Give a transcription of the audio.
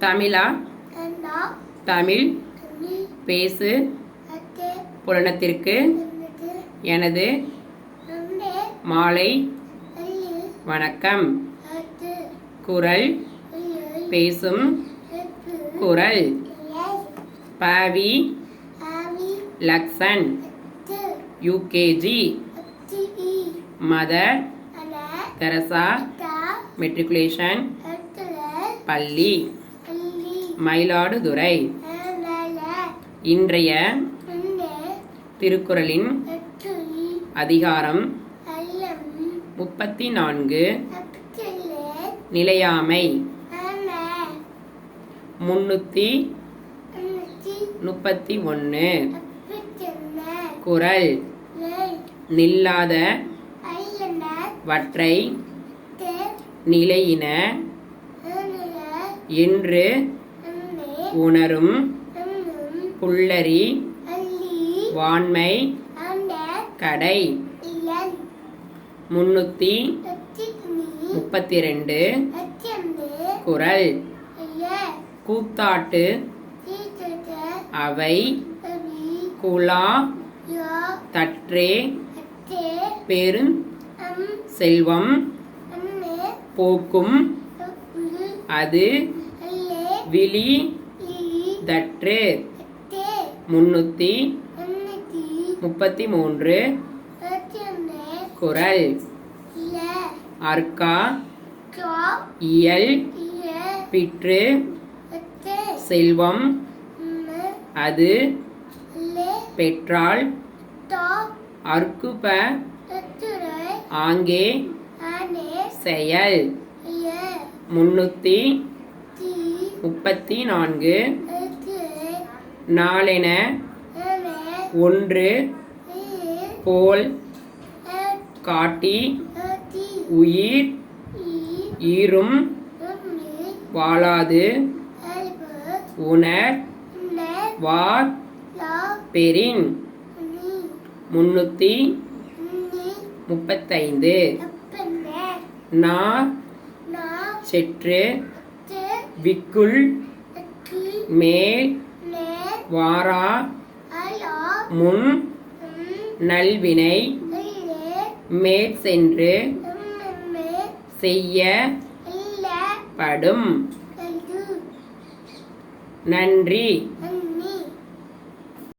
தமிழா? தமிழ். பேசு. புலனத்திற்கு எனது. மாலை. வணக்கம். குரல். பேசும். குரல். பாவி. அத்து. யூகேஜி. மதர். தெரசா. மெட்ரிகுலேஷன். பள்ளி. மயிலாடுதுறை. இன்றைய திருக்குறளின் அதிகாரம் முப்பத்தி நான்கு நிலையாமை முன்னூற்றி முப்பத்தி ஒன்று குரல் நில்லாத வற்றை நிலையின. என்று உணரும் வாண்மை அண்ட கடை முன்னூற்றி முப்பத்தி ரெண்டு குரல் கூத்தாட்டு அவை குலா தற்றே அம் செல்வம் போக்கும் அது விழி தற்று முன்னூற்றி முப்பத்தி மூன்று குரல். அர்க்கா இயல். இய. பிற்று. செல்வம். அது. பெற்றால். அத்துரை ஆங்கே. செயல். முன்னூற்றி முப்பத்தி நான்கு. நாளென ஒன்று போல் காட்டி உயிர் ஈரும் வாழாது. உணர் வார் பெரின் முன்னூற்றி முப்பத்தைந்து. நா செற்று விக்குள் மேல் வாரா முன் நல்வினை மேற்சென்று இல்ல. அது நன்றி.